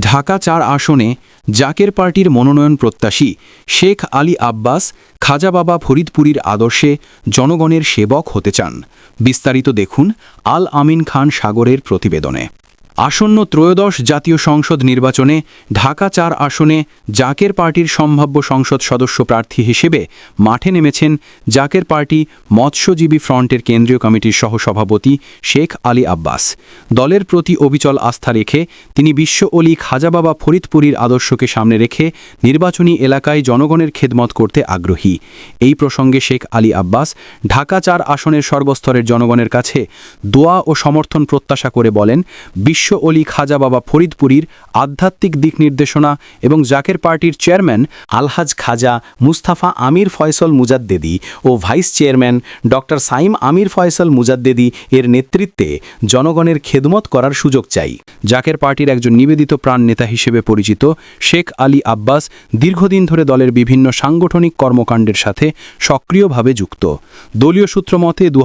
ঢাকা চার আসনে জাকের পার্টির মনোনয়ন প্রত্যাশী শেখ আলী আব্বাস, খাজা বাবা ফরিদপুরীর আদর্শে জনগণের সেবক হতে চান। বিস্তারিত দেখুন আল আমিন খান সাগরের প্রতিবেদনে। আসন্ন ত্রয়োদশ জাতীয় সংসদ নির্বাচনে ঢাকা চার আসনে জাকের পার্টির সম্ভাব্য সংসদ সদস্য প্রার্থী হিসেবে মাঠে নেমেছেন জাকের পার্টি মৎস্যজীবী ফ্রন্টের কেন্দ্রীয় কমিটির সহসভাপতি শেখ আলী আব্বাস। দলের প্রতি অবিচল আস্থা রেখে তিনি বিশ্ব অলি খাজা বাবা ফরিদপুরীর আদর্শকে সামনে রেখে নির্বাচনী এলাকায় জনগণের খেদমত করতে আগ্রহী। এই প্রসঙ্গে শেখ আলী আব্বাস ঢাকা চার আসনের সর্বস্তরের জনগণের কাছে দোয়া ও সমর্থন প্রত্যাশা করে বলেন, বিশ্ব অলি খাজা বাবা ফরিদপুরীর আধ্যাত্মিক দিক নির্দেশনা এবং জাকের পার্টির চেয়ারম্যান আলহাজ খাজা মুস্তাফা আমির ফয়সল মুজাদ্দেদি ও vice chairman doctor Saim Amir Faisal Mujaddedi এর নেতৃত্বে জনগণের খেদমত করার সুযোগ চাই। জাকের পার্টির একজন নিবেদিত প্রাণ নেতা হিসেবে পরিচিত শেখ আলী আব্বাস দীর্ঘদিন ধরে দলের বিভিন্ন সাংগঠনিক কর্মকাণ্ডের সাথে সক্রিয়ভাবে যুক্ত। দলীয় সূত্র মতে দু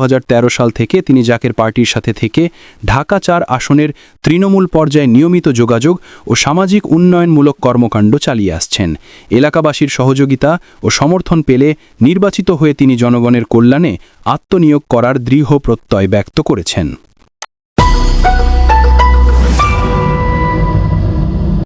সাল থেকে তিনি জাকের পার্টির সাথে থেকে ঢাকা চার আসনের তৃণমূল পর্যায়ে নিয়মিত যোগাযোগ ও সামাজিক উন্নয়নমূলক কর্মকাণ্ড চালিয়ে আসছেন। এলাকাবাসীর সহযোগিতা ও সমর্থন পেলে নির্বাচিত হয়ে তিনি জনগণের কল্যাণে আত্মনিয়োগ করার দৃঢ় প্রত্যয় ব্যক্ত করেছেন।